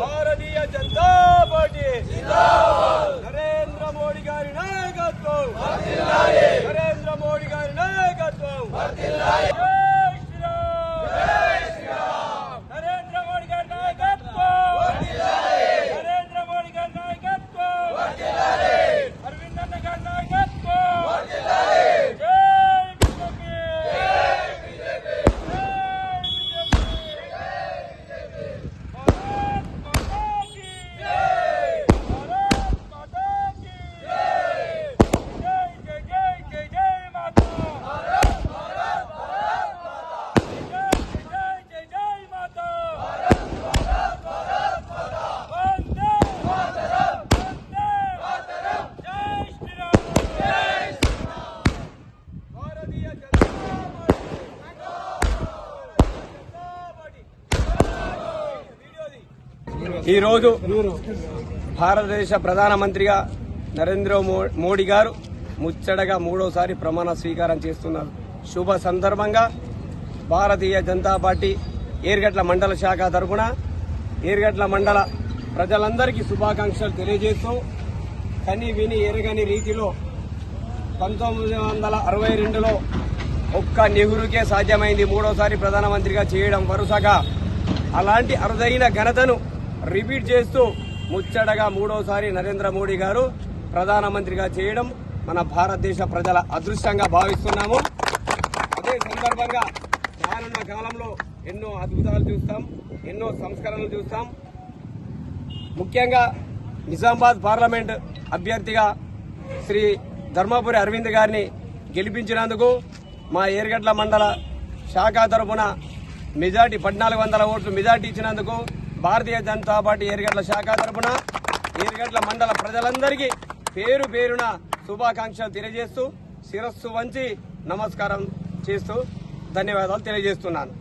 ಭಾರತೀಯ ಜನತಾ ಪಾರ್ಟಿ. ఈరోజు భారతదేశ ప్రధానమంత్రిగా నరేంద్ర మో- మోడీ గారు ముచ్చటగా మూడోసారి ప్రమాణ స్వీకారం చేస్తున్నారు. శుభ సందర్భంగా భారతీయ జనతా పార్టీ ఏర్గట్ల మండల శాఖ తరఫున ఏర్గట్ల మండల ప్రజలందరికీ శుభాకాంక్షలు తెలియజేస్తూ కని విని ఎరగని రీతిలో పంతొమ్మిది వందల అరవై రెండులో ఒక్క నెహ్రూకే సాధ్యమైంది. మూడోసారి ప్రధానమంత్రిగా చేయడం వరుసగా. అలాంటి అరుదైన ఘనతను రిపీట్ చేస్తూ ముచ్చటగా మూడోసారి నరేంద్ర మోడీ గారు ప్రధానమంత్రిగా చేయడం మన భారతదేశ ప్రజల అదృష్టంగా భావిస్తున్నాము. అదే సందర్భంగా రానున్న కాలంలో ఎన్నో అద్భుతాలు చూస్తాం ఎన్నో సంస్కరణలు చూస్తాం. ముఖ్యంగా నిజామాబాద్ పార్లమెంట్ అభ్యర్థిగా శ్రీ ధర్మపురి అరవింద్ గారిని గెలిపించినందుకు మా ఏర్గడ్ల మండల శాఖ తరఫున మెజార్టీ పద్నాలుగు వందల ఓట్లు మెజార్టీ ఇచ్చినందుకు భారతీయ జనతా పార్టీ ఎరిగడ్ల శాఖ తరఫున ఎరిగడ్ల మండల ప్రజలందరికీ పేరు పేరున శుభాకాంక్షలు తెలియజేస్తూ శిరస్సు వంచి నమస్కారం చేస్తూ ధన్యవాదాలు తెలియజేస్తున్నాను.